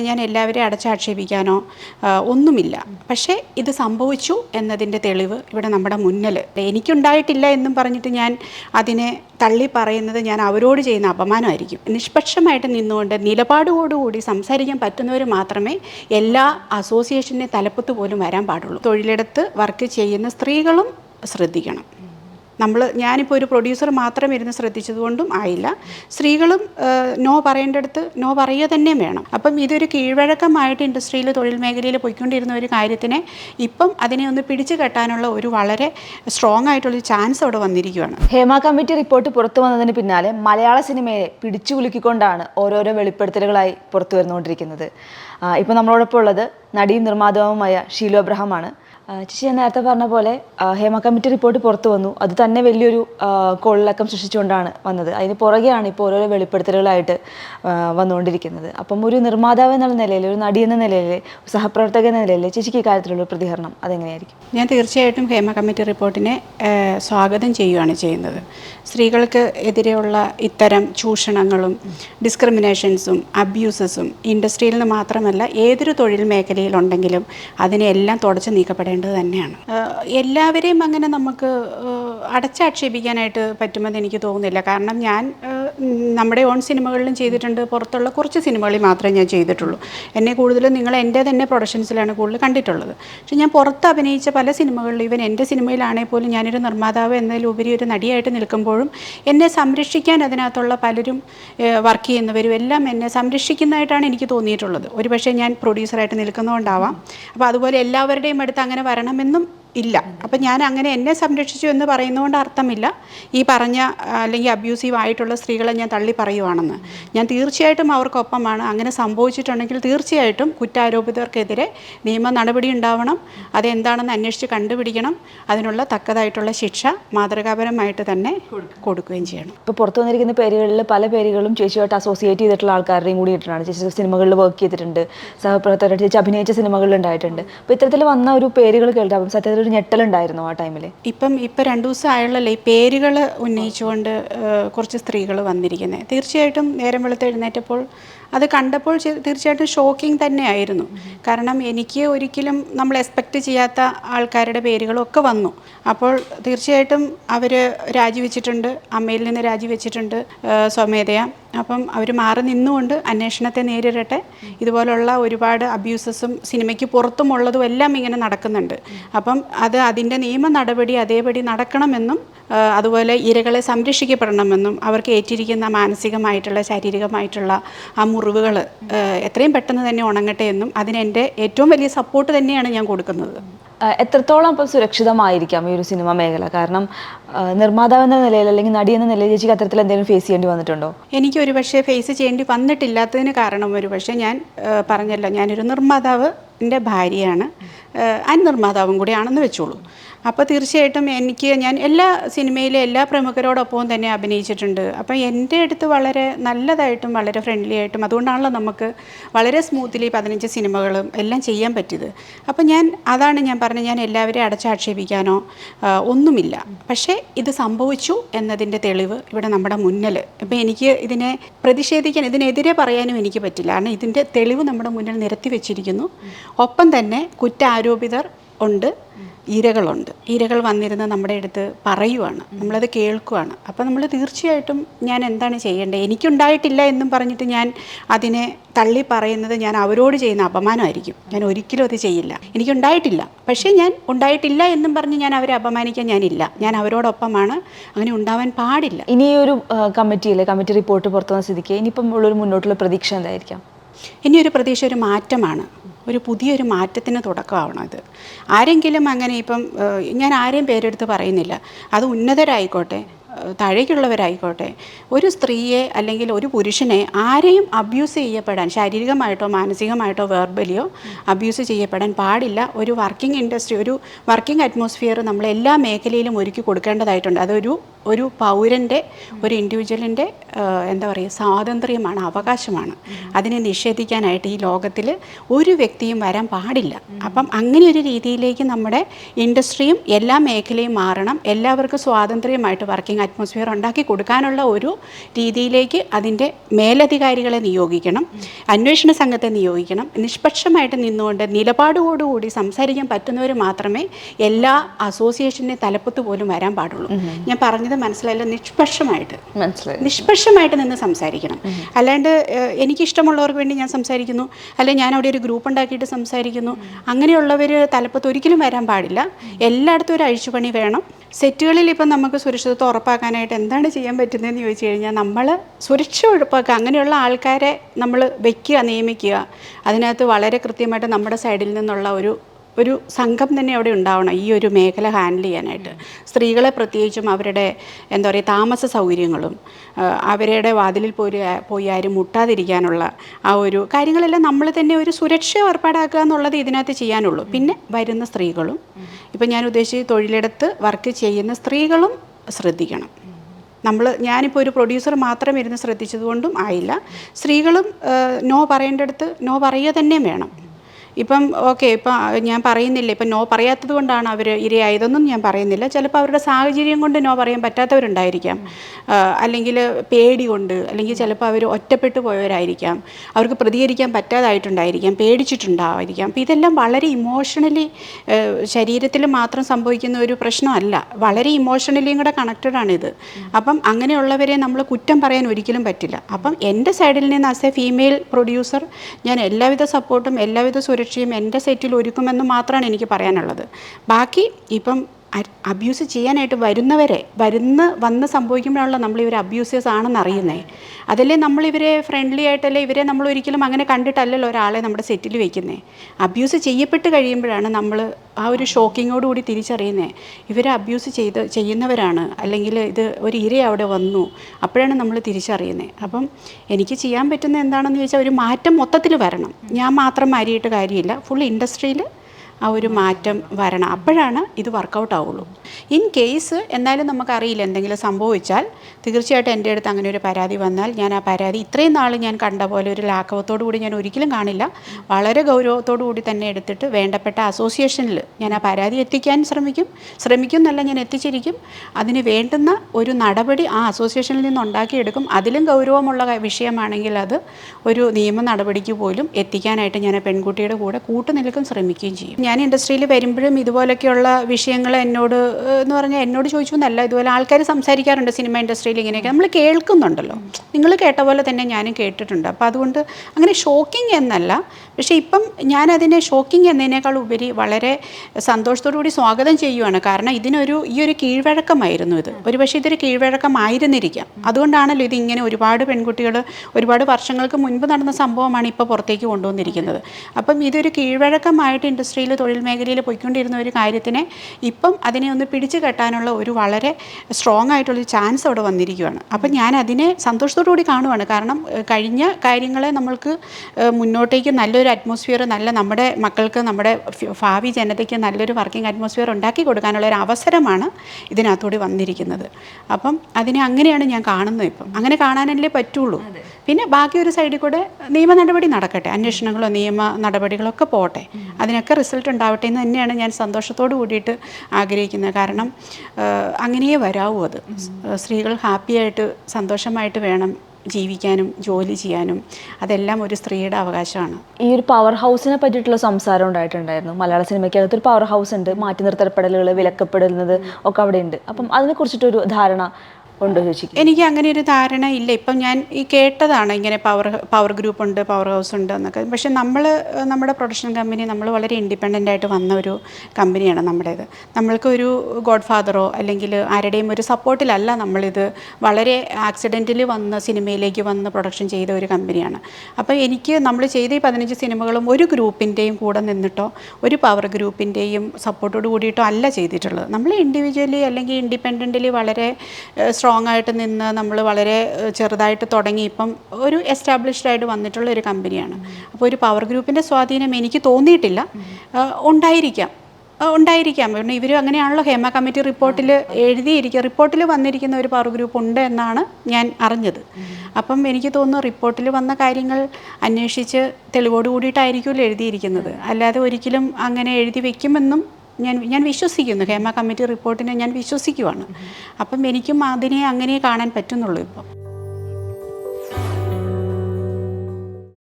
ഞാൻ എല്ലാവരെയും അടച്ചാക്ഷേപിക്കാനോ ഒന്നുമില്ല. പക്ഷേ ഇത് സംഭവിച്ചു എന്നതിന്റെ തെളിവ് ഇവിടെ നമ്മുടെ മുന്നിൽ. എനിക്കുണ്ടായിട്ടില്ല എന്നും പറഞ്ഞിട്ട് ഞാൻ അതിനെ തള്ളി പറയുന്നത് ഞാൻ അവരോട് ചെയ്യുന്ന അപമാനമായിരിക്കും. നിഷ്പക്ഷമായിട്ട് നിന്നുകൊണ്ട് നിലപാടോടുകൂടി സംസാരിക്കാൻ പറ്റുന്നവർ മാത്രമേ എല്ലാ അസോസിയേഷന്റെ തലപ്പത്ത് പോലും വരാൻ പാടുള്ളൂ. തൊഴിലിടത്ത് വർക്ക് ചെയ്യുന്ന സ്ത്രീകളും ശ്രദ്ധിക്കണം. നമ്മൾ ഞാനിപ്പോൾ ഒരു പ്രൊഡ്യൂസർ മാത്രം ഇരുന്ന് ശ്രദ്ധിച്ചതുകൊണ്ടും ആയില്ല. സ്ത്രീകളും നോ പറയേണ്ടടുത്ത് നോ പറയുക തന്നെ വേണം. അപ്പം ഇതൊരു കീഴ്വഴക്കമായിട്ട് ഇൻഡസ്ട്രിയിൽ തൊഴിൽ മേഖലയിൽ പോയിക്കൊണ്ടിരുന്ന ഒരു കാര്യത്തിനെ ഇപ്പം അതിനെ ഒന്ന് പിടിച്ചു കെട്ടാനുള്ള ഒരു വളരെ സ്ട്രോങ് ആയിട്ടുള്ളൊരു ചാൻസ് അവിടെ വന്നിരിക്കുകയാണ് ഹേമ കമ്മിറ്റി റിപ്പോർട്ട് പുറത്തു വന്നതിന് പിന്നാലെ മലയാള സിനിമയെ പിടിച്ചു കുലുക്കിക്കൊണ്ടാണ് ഓരോരോ വെളിപ്പെടുത്തലുകളായി പുറത്തു വരുന്നുകൊണ്ടിരിക്കുന്നത്. ഇപ്പോൾ നമ്മളോടൊപ്പം ഉള്ളത് നടിയും നിർമ്മാതാവുമായ ഷീലു അബ്രഹാമാണ്. ചേച്ചി ഞാൻ നേരത്തെ പറഞ്ഞ പോലെ ഹേമ കമ്മിറ്റി റിപ്പോർട്ട് പുറത്തു വന്നു. അത് തന്നെ വലിയൊരു കൊള്ളക്കം സൃഷ്ടിച്ചുകൊണ്ടാണ് വന്നത്. അതിന് പുറകെയാണ് ഇപ്പോൾ ഓരോരോ വെളിപ്പെടുത്തലുകളായിട്ട് വന്നുകൊണ്ടിരിക്കുന്നത്. അപ്പം ഒരു നിർമ്മാതാവ് എന്നുള്ള നിലയിൽ ഒരു നടി എന്ന നിലയിൽ സഹപ്രവർത്തക എന്ന നിലയിൽ ചേച്ചിക്ക് ഇക്കാര്യത്തിലുള്ള പ്രതികരണം അതെങ്ങനെയായിരിക്കും? ഞാൻ തീർച്ചയായിട്ടും ഹേമ കമ്മിറ്റി റിപ്പോർട്ടിനെ സ്വാഗതം ചെയ്യുകയാണ് ചെയ്യുന്നത്. സ്ത്രീകൾക്ക് എതിരെയുള്ള ഇത്തരം ചൂഷണങ്ങളും ഡിസ്ക്രിമിനേഷൻസും അബ്യൂസസും ഇൻഡസ്ട്രിയിൽ നിന്ന് മാത്രമല്ല ഏതൊരു തൊഴിൽ മേഖലയിലുണ്ടെങ്കിലും അതിനെല്ലാം തുടച്ചു നീക്കപ്പെടേണ്ടത് തന്നെയാണ്. എല്ലാവരെയും അങ്ങനെ നമുക്ക് അടച്ചാക്ഷേപിക്കാനായിട്ട് പറ്റുമെന്ന് എനിക്ക് തോന്നുന്നില്ല. കാരണം ഞാൻ നമ്മുടെ ഓൺ സിനിമകളിലും ചെയ്തിട്ടുണ്ട്. പുറത്തുള്ള കുറച്ച് സിനിമകളിൽ മാത്രമേ ഞാൻ ചെയ്തിട്ടുള്ളൂ. എന്നെ കൂടുതലും നിങ്ങൾ എന്റെ തന്നെ പ്രൊഡക്ഷൻസിലാണ് കൂടുതൽ കണ്ടിട്ടുള്ളത്. പക്ഷേ ഞാൻ പുറത്ത് അഭിനയിച്ച പല സിനിമകളിലും ഇവൻ എന്റെ സിനിമയിലാണെങ്കിൽ പോലും ഞാനൊരു നിർമ്മാതാവ് എന്നതിലുപരി ഒരു നടിയായിട്ട് നിൽക്കുമ്പോഴും എന്നെ സംരക്ഷിക്കാൻ അതിനകത്തുള്ള പലരും വർക്ക് ചെയ്യുന്നവരും എല്ലാം എന്നെ സംരക്ഷിക്കുന്നതായിട്ടാണ് എനിക്ക് തോന്നിയിട്ടുള്ളത്. ഒരുപക്ഷെ ഞാൻ പ്രൊഡ്യൂസറായിട്ട് നിൽക്കുന്നതുകൊണ്ടാവാം. അപ്പോൾ അതുപോലെ എല്ലാവരുടെയും അടുത്ത് അങ്ങനെ വരണമെന്നും ഇല്ല. അപ്പം ഞാൻ അങ്ങനെ എന്നെ സംരക്ഷിച്ചു എന്ന് പറയുന്നതുകൊണ്ട് അർത്ഥമില്ല. ഈ പറഞ്ഞ അല്ലെങ്കിൽ അബ്യൂസീവ് ആയിട്ടുള്ള സ്ത്രീകളെ ഞാൻ തള്ളി പറയുവാണെന്ന്. ഞാൻ തീർച്ചയായിട്ടും അവർക്കൊപ്പമാണ്. അങ്ങനെ സംഭവിച്ചിട്ടുണ്ടെങ്കിൽ തീർച്ചയായിട്ടും കുറ്റാരോപിതർക്കെതിരെ നിയമ നടപടി ഉണ്ടാവണം. അതെന്താണെന്ന് അന്വേഷിച്ച് കണ്ടുപിടിക്കണം. അതിനുള്ള തക്കതായിട്ടുള്ള ശിക്ഷ മാതൃകാപരമായിട്ട് തന്നെ കൊടുക്കുകയും ചെയ്യണം. ഇപ്പോൾ പുറത്തു വന്നിരിക്കുന്ന പേരുകളിൽ പല പേരുകളും ചേച്ചിയായിട്ട് അസോസിയേറ്റ് ചെയ്തിട്ടുള്ള ആൾക്കാരുടെയും കൂടി ഇട്ടിട്ടാണ്. ചേച്ചി സിനിമകളിൽ വർക്ക് ചെയ്തിട്ടുണ്ട്. സഹപ്രവർത്തകരായിട്ട് ചേച്ചി അഭിനയിച്ച സിനിമകളിൽ ഉണ്ടായിട്ടുണ്ട്. അപ്പോൾ ഇത്തരത്തിൽ വന്ന ഒരു പേരുകൾ കേൾക്കാം സത്യത്തിൽ ഒരു ഞെട്ടലുണ്ടായിരുന്നു ആ ടൈമിൽ ഇപ്പം ഇപ്പം രണ്ടു ദിവസം ആയുള്ളല്ലേ ഈ പേരുകൾ ഉന്നയിച്ചുകൊണ്ട് കുറച്ച് സ്ത്രീകൾ വന്നിരിക്കുന്നത് തീർച്ചയായിട്ടും നേരം വെളുത്ത് എഴുന്നേറ്റപ്പോൾ അത് കണ്ടപ്പോൾ തീർച്ചയായിട്ടും ഷോക്കിംഗ് തന്നെയായിരുന്നു. കാരണം എനിക്ക് ഒരിക്കലും നമ്മൾ എക്സ്പെക്റ്റ് ചെയ്യാത്ത ആൾക്കാരുടെ പേരുകളൊക്കെ വന്നു. അപ്പോൾ തീർച്ചയായിട്ടും അവർ രാജിവെച്ചിട്ടുണ്ട് അമ്മയിൽ നിന്ന് രാജിവെച്ചിട്ടുണ്ട് സ്വമേധയാ. അപ്പം അവർ മാറി നിന്നുകൊണ്ട് അന്വേഷണത്തെ നേരിടട്ടെ. ഇതുപോലുള്ള ഒരുപാട് അബ്യൂസസും സിനിമയ്ക്ക് പുറത്തുമുള്ളതും എല്ലാം ഇങ്ങനെ നടക്കുന്നുണ്ട്. അപ്പം അത് അതിന്റെ നിയമ നടപടി അതേപടി നടക്കണമെന്നും അതുപോലെ ഇരകളെ സംരക്ഷിക്കപ്പെടണമെന്നും അവർക്ക് ഏറ്റിരിക്കുന്ന മാനസികമായിട്ടുള്ള ശാരീരികമായിട്ടുള്ള ആ മുറിവുകൾ എത്രയും പെട്ടെന്ന് തന്നെ ഉണങ്ങട്ടെ എന്നും അതിനെന്റെ ഏറ്റവും വലിയ സപ്പോർട്ട് തന്നെയാണ് ഞാൻ കൊടുക്കുന്നത്. എത്രത്തോളം അപ്പം സുരക്ഷിതമായിരിക്കാം ഈ ഒരു സിനിമ മേഖല? കാരണം നിർമ്മാതാവ് എന്ന നിലയിൽ അല്ലെങ്കിൽ നടി എന്ന നിലയിൽ ചേച്ചിക്ക് അത്തരത്തിൽ എന്തെങ്കിലും ഫേസ് ചെയ്യേണ്ടി വന്നിട്ടുണ്ടോ? എനിക്ക് ഒരു പക്ഷേ ഫേസ് ചെയ്യേണ്ടി വന്നിട്ടില്ലാത്തതിന് കാരണം ഒരു പക്ഷേ ഞാൻ പറഞ്ഞല്ലോ ഞാനൊരു നിർമ്മാതാവ് എന്റെ ഭാര്യയാണ് അൻ നിർമ്മാതാവും കൂടിയാണെന്ന് വെച്ചോളൂ. അപ്പോൾ തീർച്ചയായിട്ടും എനിക്ക് ഞാൻ എല്ലാ സിനിമയിലെ എല്ലാ പ്രമുഖരോടൊപ്പവും തന്നെ അഭിനയിച്ചിട്ടുണ്ട്. അപ്പോൾ എന്റെ അടുത്ത് വളരെ നല്ലതായിട്ടും വളരെ ഫ്രണ്ട്ലി ആയിട്ടും അതുകൊണ്ടാണല്ലോ നമുക്ക് വളരെ സ്മൂത്ത്ലി പതിനഞ്ച് സിനിമകളും എല്ലാം ചെയ്യാൻ പറ്റിയത്. അപ്പോൾ ഞാൻ അതാണ് ഞാൻ പറഞ്ഞത് ഞാൻ എല്ലാവരെയും അടച്ചാക്ഷേപിക്കാനോ ഒന്നുമില്ല. പക്ഷേ ഇത് സംഭവിച്ചു എന്നതിന്റെ തെളിവ് ഇവിടെ നമ്മുടെ മുന്നിൽ. ഇപ്പം എനിക്ക് ഇതിനെ പ്രതിഷേധിക്കാൻ ഇതിനെതിരെ പറയാനും എനിക്ക് പറ്റില്ല. കാരണം ഇതിന്റെ തെളിവ് നമ്മുടെ മുന്നിൽ നിരത്തി വെച്ചിരിക്കുന്നു. ഒപ്പം തന്നെ കുറ്റാരോപിതർ ഉണ്ട്. ഇരകളുണ്ട്. ഇരകൾ വന്നിരുന്ന് നമ്മുടെ അടുത്ത് പറയുവാണ്. നമ്മളത് കേൾക്കുവാണ്. അപ്പോൾ നമ്മൾ തീർച്ചയായിട്ടും ഞാൻ എന്താണ് ചെയ്യേണ്ടത്? എനിക്കുണ്ടായിട്ടില്ല എന്നും പറഞ്ഞിട്ട് ഞാൻ അതിനെ തള്ളി പറയുന്നത് ഞാൻ അവരോട് ചെയ്യുന്ന അപമാനമായിരിക്കും. ഞാൻ ഒരിക്കലും അത് ചെയ്യില്ല. എനിക്കുണ്ടായിട്ടില്ല. പക്ഷേ ഞാൻ ഉണ്ടായിട്ടില്ല എന്നും പറഞ്ഞ് ഞാൻ അവരെ അപമാനിക്കാൻ ഞാനില്ല. ഞാൻ അവരോടൊപ്പമാണ്. അങ്ങനെ ഉണ്ടാവാൻ പാടില്ല. ഇനി ഒരു കമ്മിറ്റിയിൽ കമ്മിറ്റി റിപ്പോർട്ട് പുറത്തുവന്ന സ്ഥിതിക്ക് ഇനിയിപ്പം ഉള്ളൊരു മുന്നോട്ടുള്ള പ്രതീക്ഷ എന്തായിരിക്കാം? ഇനിയൊരു പ്രതീക്ഷ ഒരു മാറ്റമാണ്. ഒരു പുതിയൊരു മാറ്റത്തിന് തുടക്കമാവണം ഇത് ആരെങ്കിലും അങ്ങനെ ഇപ്പം ഞാൻ ആരെയും പേരെടുത്ത് പറയുന്നില്ല. അത് ഉന്നതരായിക്കോട്ടെ താഴേക്കുള്ളവരായിക്കോട്ടെ ഒരു സ്ത്രീയെ അല്ലെങ്കിൽ ഒരു പുരുഷനെ ആരെയും അബ്യൂസ് ചെയ്യപ്പെടാൻ ശാരീരികമായിട്ടോ മാനസികമായിട്ടോ വെർബലിയോ അബ്യൂസ് ചെയ്യപ്പെടാൻ പാടില്ല. ഒരു വർക്കിംഗ് ഇൻഡസ്ട്രി ഒരു വർക്കിംഗ് അറ്റ്മോസ്ഫിയർ നമ്മൾ എല്ലാ മേഖലയിലും ഒരുക്കി കൊടുക്കേണ്ടതായിട്ടുണ്ട്. അതൊരു ഒരു പൗരന്റെ ഒരു ഇൻഡിവിജ്വലിന്റെ എന്താ പറയുക സ്വാതന്ത്ര്യമാണ് അവകാശമാണ്. അതിനെ നിഷേധിക്കാനായിട്ട് ഈ ലോകത്തിൽ ഒരു വ്യക്തിയും വരാൻ പാടില്ല. അപ്പം അങ്ങനെ ഒരു രീതിയിലേക്ക് നമ്മുടെ ഇൻഡസ്ട്രിയും എല്ലാ മേഖലയും മാറണം. എല്ലാവർക്കും സ്വാതന്ത്ര്യമായിട്ട് വർക്കിംഗ് അറ്റ്മോസ്ഫിയർ ഉണ്ടാക്കി കൊടുക്കാനുള്ള ഒരു രീതിയിലേക്ക് അതിന്റെ മേലധികാരികളെ നിയോഗിക്കണം അന്വേഷണ സംഘത്തെ നിയോഗിക്കണം നിഷ്പക്ഷമായിട്ട് നിന്നുകൊണ്ട് നിലപാടോടുകൂടി സംസാരിക്കാൻ പറ്റുന്നവർ മാത്രമേ എല്ലാ അസോസിയേഷന്റെ തലപ്പത്ത് പോലും വരാൻ പാടുള്ളൂ. ഞാൻ പറഞ്ഞത് മനസ്സിലായില്ല നിഷ്പക്ഷമായിട്ട്. മനസ്സിലായി. നിഷ്പക്ഷമായിട്ട് നിന്ന് സംസാരിക്കണം. അല്ലാണ്ട് എനിക്കിഷ്ടമുള്ളവർക്ക് വേണ്ടി ഞാൻ സംസാരിക്കുന്നു അല്ലെങ്കിൽ ഞാൻ അവിടെ ഒരു ഗ്രൂപ്പ് ഉണ്ടാക്കിയിട്ട് സംസാരിക്കുന്നു അങ്ങനെയുള്ളവർ തലപ്പത്ത് ഒരിക്കലും വരാൻ പാടില്ല. എല്ലായിടത്തും ഒരു അഴിച്ചുപണി വേണം. സെറ്റുകളിൽ ഇപ്പം നമുക്ക് സുരക്ഷിതത്വം ഉറപ്പാക്കാനായിട്ട് എന്താണ് ചെയ്യാൻ പറ്റുന്നതെന്ന് ചോദിച്ചു കഴിഞ്ഞാൽ നമ്മൾ സുരക്ഷ ഉറപ്പാക്കുക അങ്ങനെയുള്ള ആൾക്കാരെ നമ്മൾ വയ്ക്കുക നിയമിക്കുക. അതിനകത്ത് വളരെ കൃത്യമായിട്ട് നമ്മുടെ സൈഡിൽ നിന്നുള്ള ഒരു ഒരു സംഘം തന്നെ അവിടെ ഉണ്ടാവണം ഈ ഒരു മേഖല ഹാൻഡിൽ ചെയ്യാനായിട്ട്. സ്ത്രീകളെ പ്രത്യേകിച്ചും അവരുടെ എന്താ പറയുക താമസ സൗകര്യങ്ങളും അവരുടെ വാതിലിൽ പോയി പോയി ആരും മുട്ടാതിരിക്കാനുള്ള ആ ഒരു കാര്യങ്ങളെല്ലാം നമ്മൾ തന്നെ ഒരു സുരക്ഷ ഏർപ്പാടാക്കുക എന്നുള്ളത് ഇതിനകത്ത് ചെയ്യാനുള്ളൂ. പിന്നെ വരുന്ന സ്ത്രീകളും ഇപ്പം ഞാൻ ഉദ്ദേശിച്ച് തൊഴിലിടത്ത് വർക്ക് ചെയ്യുന്ന സ്ത്രീകളും ശ്രദ്ധിക്കണം. നമ്മൾ ഞാനിപ്പോൾ ഒരു പ്രൊഡ്യൂസർ മാത്രം ഇരുന്ന് ശ്രദ്ധിച്ചതുകൊണ്ടും ആയില്ല. സ്ത്രീകളും നോ പറയേണ്ടടുത്ത് നോ പറയുക തന്നെ വേണം. ഇപ്പം ഓക്കെ ഇപ്പം ഞാൻ പറയുന്നില്ല. ഇപ്പം നോ പറയാത്തത് കൊണ്ടാണ് അവർ ഇരയായതെന്നും ഞാൻ പറയുന്നില്ല. ചിലപ്പോൾ അവരുടെ സാഹചര്യം കൊണ്ട് നോ പറയാൻ പറ്റാത്തവരുണ്ടായിരിക്കാം. അല്ലെങ്കിൽ പേടി കൊണ്ട് അല്ലെങ്കിൽ ചിലപ്പോൾ അവർ ഒറ്റപ്പെട്ടു പോയവരായിരിക്കാം. അവർക്ക് പ്രതികരിക്കാൻ പറ്റാതായിട്ടുണ്ടായിരിക്കാം പേടിച്ചിട്ടുണ്ടാവായിരിക്കാം അപ്പം ഇതെല്ലാം വളരെ ഇമോഷണലി ശരീരത്തിൽ മാത്രം സംഭവിക്കുന്ന ഒരു പ്രശ്നമല്ല. വളരെ ഇമോഷണലിയും കൂടെ കണക്റ്റഡ് ആണിത്. അപ്പം അങ്ങനെയുള്ളവരെ നമ്മൾ കുറ്റം പറയാൻ ഒരിക്കലും പറ്റില്ല. അപ്പം എന്റെ സൈഡിൽ നിന്ന് ആസ് എ ഫീമെയിൽ പ്രൊഡ്യൂസർ ഞാൻ എല്ലാവിധ സപ്പോർട്ടും എല്ലാവിധ സുരക്ഷയും എന്റെ സെറ്റിൽ ഒരുക്കുമെന്ന് മാത്രമാണ് എനിക്ക് പറയാനുള്ളത്. ബാക്കി ഇപ്പം അബ്യൂസ് ചെയ്യാനായിട്ട് വരുന്നവരെ വരുന്ന വന്ന് സംഭവിക്കുമ്പോഴാണല്ലോ നമ്മൾ ഇവർ അബ്യൂസേഴ്സ് ആണെന്ന് അറിയുന്നത് അതല്ലേ നമ്മൾ ഇവരെ ഫ്രണ്ട്ലി ആയിട്ടല്ലേ ഇവരെ നമ്മൾ ഒരിക്കലും അങ്ങനെ കണ്ടിട്ടല്ലല്ലോ ഒരാളെ നമ്മുടെ സെറ്റിൽ വെക്കുന്നത് അബ്യൂസ് ചെയ്യപ്പെട്ട് കഴിയുമ്പോഴാണ് നമ്മൾ ആ ഒരു ഷോക്കിങ്ങോട് കൂടി തിരിച്ചറിയുന്നത് ഇവരെ അബ്യൂസ് ചെയ്ത് ചെയ്യുന്നവരാണ്. അല്ലെങ്കിൽ ഇത് ഒരു ഇര അവിടെ വന്നു. അപ്പോഴാണ് നമ്മൾ തിരിച്ചറിയുന്നത് അപ്പം എനിക്ക് ചെയ്യാൻ പറ്റുന്ന എന്താണെന്ന് ചോദിച്ചാൽ ഒരു മാറ്റം മൊത്തത്തിൽ വരണം. ഞാൻ മാത്രം മാരിയിട്ട് കാര്യമില്ല. ഫുൾ ഇൻഡസ്ട്രിയിൽ ആ ഒരു മാറ്റം വരണം. അപ്പോഴാണ് ഇത് വർക്കൗട്ട് ആവുള്ളൂ. ഇൻ കേസ് എന്നാലും നമുക്കറിയില്ല എന്തെങ്കിലും സംഭവിച്ചാൽ തീർച്ചയായിട്ടും എന്റെ അടുത്ത് അങ്ങനെ ഒരു പരാതി വന്നാൽ ഞാൻ ആ പരാതി ഇത്രയും നാൾ ഞാൻ കണ്ട പോലെ ഒരു ലാഘവത്തോടു കൂടി ഞാൻ ഒരിക്കലും കാണില്ല. വളരെ ഗൗരവത്തോടു കൂടി തന്നെ എടുത്തിട്ട് വേണ്ടപ്പെട്ട അസോസിയേഷനിൽ ഞാൻ ആ പരാതി എത്തിക്കാൻ ശ്രമിക്കും. ശ്രമിക്കും എന്നല്ല ഞാൻ എത്തിച്ചിരിക്കും. അതിന് വേണ്ടുന്ന ഒരു നടപടി ആ അസോസിയേഷനിൽ നിന്ന് ഉണ്ടാക്കിയെടുക്കും. അതിലും ഗൗരവമുള്ള വിഷയമാണെങ്കിൽ അത് ഒരു നിയമ നടപടിക്ക് പോലും എത്തിക്കാനായിട്ട് ഞാൻ ആ പെൺകുട്ടിയുടെ കൂടെ കൂട്ടുനിൽക്കും ശ്രമിക്കുകയും ചെയ്യും. ഞാൻ ഇൻഡസ്ട്രിയിൽ വരുമ്പോഴും ഇതുപോലൊക്കെയുള്ള വിഷയങ്ങൾ എന്നോട് എന്ന് പറഞ്ഞാൽ എന്നോട് ചോദിച്ചു എന്നല്ല. ഇതുപോലെ ആൾക്കാർ സംസാരിക്കാറുണ്ട് സിനിമ ഇൻഡസ്ട്രിയിൽ ഇങ്ങനെയൊക്കെ. നമ്മൾ കേൾക്കുന്നുണ്ടല്ലോ. നിങ്ങൾ കേട്ട പോലെ തന്നെ ഞാനും കേട്ടിട്ടുണ്ട്. അപ്പോൾ അതുകൊണ്ട് അങ്ങനെ ഷോക്കിംഗ് എന്നല്ല. പക്ഷേ ഇപ്പം ഞാനതിനെ ഷോക്കിംഗ് എന്നതിനേക്കാൾ ഉപരി വളരെ സന്തോഷത്തോടു കൂടി സ്വാഗതം ചെയ്യുവാണ്. കാരണം ഇതിനൊരു ഈ ഒരു കീഴ്വഴക്കമായിരുന്നു ഇത്. ഒരു പക്ഷേ ഇതൊരു കീഴ്വഴക്കമായിരുന്നിരിക്കാം. അതുകൊണ്ടാണല്ലോ ഇത് ഇങ്ങനെ ഒരുപാട് പെൺകുട്ടികൾ ഒരുപാട് വർഷങ്ങൾക്ക് മുൻപ് നടന്ന സംഭവമാണ് ഇപ്പോൾ പുറത്തേക്ക് കൊണ്ടുവന്നിരിക്കുന്നത്. അപ്പം ഇതൊരു കീഴ്വഴക്കമായിട്ട് ഇൻഡസ്ട്രിയിൽ തൊഴിൽ മേഖലയിൽ പോയിക്കൊണ്ടിരുന്ന ഒരു കാര്യത്തിനെ ഇപ്പം അതിനെ ഒന്ന് പിടിച്ചു കെട്ടാനുള്ള ഒരു വളരെ സ്ട്രോങ് ആയിട്ടുള്ളൊരു ചാൻസ് അവിടെ വന്നിരിക്കുകയാണ് അപ്പം ഞാൻ അതിനെ സന്തോഷത്തോടു കൂടി കാണുവാണ്. കാരണം കഴിഞ്ഞ കാര്യങ്ങളെ നമ്മൾക്ക് മുന്നോട്ടേക്ക് നല്ലൊരു അറ്റ്മോസ്ഫിയർ നല്ല നമ്മുടെ മക്കൾക്ക് നമ്മുടെ ഭാവി ജനതയ്ക്ക് നല്ലൊരു വർക്കിംഗ് അറ്റ്മോസ്ഫിയർ ഉണ്ടാക്കി കൊടുക്കാനുള്ള ഒരു അവസരമാണ് ഇതിനകത്തൂടി വന്നിരിക്കുന്നത്. അപ്പം അതിനെ അങ്ങനെയാണ് ഞാൻ കാണുന്നത് ഇപ്പം. അങ്ങനെ കാണാനല്ലേ പറ്റുള്ളൂ. പിന്നെ ബാക്കി ഒരു സൈഡിൽ കൂടെ നിയമ നടപടി നടക്കട്ടെ. അന്വേഷണങ്ങളോ നിയമ നടപടികളോ ഒക്കെ പോട്ടെ അതിനൊക്കെ റിസൾട്ട് ഉണ്ടാവട്ടെ എന്ന് തന്നെയാണ് ഞാൻ സന്തോഷത്തോട് കൂടിയിട്ട് ആഗ്രഹിക്കുന്നത്. കാരണം അങ്ങനെയേ വരാവൂ അത്. സ്ത്രീകൾ ഹാപ്പിയായിട്ട് സന്തോഷമായിട്ട് വേണം ജീവിക്കാനും ജോലി ചെയ്യാനും. അതെല്ലാം ഒരു സ്ത്രീയുടെ അവകാശമാണ്. ഈ ഒരു പവർ ഹൗസിനെ പറ്റിയിട്ടുള്ള സംസാരം ഉണ്ടായിട്ടുണ്ടായിരുന്നു. മലയാള സിനിമയ്ക്കകത്ത് ഒരു പവർ ഹൗസ് ഉണ്ട്. മാറ്റി നിർത്തപ്പെടലുകൾ വിലക്കപ്പെടുന്നത് ഒക്കെ അവിടെ ഉണ്ട്. അപ്പം അതിനെ കുറിച്ചിട്ടൊരു ധാരണ ഉണ്ടോ എനിക്ക് അങ്ങനെ ഒരു ധാരണ ഇല്ല. ഇപ്പം ഞാൻ ഈ കേട്ടതാണ് ഇങ്ങനെ പവർ പവർ ഗ്രൂപ്പ് ഉണ്ട് പവർ ഹൗസ് ഉണ്ട് എന്നൊക്കെ. പക്ഷെ നമ്മൾ നമ്മുടെ പ്രൊഡക്ഷൻ കമ്പനി നമ്മൾ വളരെ ഇൻഡിപെൻഡന്റ് ആയിട്ട് വന്ന ഒരു കമ്പനിയാണ് നമ്മുടേത്. നമ്മൾക്ക് ഒരു ഗോഡ് ഫാദറോ അല്ലെങ്കിൽ ആരുടെയും ഒരു സപ്പോർട്ടിലല്ല നമ്മളിത് വളരെ ആക്സിഡന്റിൽ വന്ന സിനിമയിലേക്ക് വന്ന് പ്രൊഡക്ഷൻ ചെയ്ത ഒരു കമ്പനിയാണ് അപ്പോൾ എനിക്ക് നമ്മൾ ചെയ്ത ഈ പതിനഞ്ച് സിനിമകളും ഒരു ഗ്രൂപ്പിന്റെയും കൂടെ നിന്നിട്ടോ ഒരു പവർ ഗ്രൂപ്പിന്റെയും സപ്പോർട്ടോട് കൂടിയിട്ടോ അല്ല ചെയ്തിട്ടുള്ളത്. നമ്മൾ ഇൻഡിവിജ്വലി അല്ലെങ്കിൽ ഇൻഡിപെൻഡന്റലി വളരെ സ്ട്രോങ് ആയിട്ട് നിന്ന് നമ്മൾ വളരെ ചെറുതായിട്ട് തുടങ്ങി. ഇപ്പം ഒരു എസ്റ്റാബ്ലിഷ്ഡ് ആയിട്ട് വന്നിട്ടുള്ള ഒരു കമ്പനിയാണ്. അപ്പോൾ ഒരു പവർ ഗ്രൂപ്പിന്റെ സ്വാധീനം എനിക്ക് തോന്നിയിട്ടില്ല. ഉണ്ടായിരിക്കാം. ഉണ്ടായിരിക്കാം. കാരണം ഇവർ അങ്ങനെയാണല്ലോ ഹേമ കമ്മിറ്റി റിപ്പോർട്ടിൽ എഴുതിയിരിക്കുക റിപ്പോർട്ടിൽ വന്നിരിക്കുന്ന ഒരു പവർ ഗ്രൂപ്പ് ഉണ്ട് എന്നാണ് ഞാൻ അറിഞ്ഞത്. അപ്പം എനിക്ക് തോന്നുന്നു റിപ്പോർട്ടിൽ വന്ന കാര്യങ്ങൾ അന്വേഷിച്ച് തെളിവോട് കൂടിയിട്ടായിരിക്കുമല്ലോ എഴുതിയിരിക്കുന്നത്. അല്ലാതെ ഒരിക്കലും അങ്ങനെ എഴുതി വെക്കുമെന്നും ഞാൻ ഞാൻ വിശ്വസിക്കുന്നു. ഹേമ കമ്മിറ്റി റിപ്പോർട്ടിനെ ഞാൻ വിശ്വസിക്കുവാണ്. അപ്പം എനിക്കും അതിനെ അങ്ങനെ കാണാൻ പറ്റുന്നുള്ളൂ ഇപ്പം.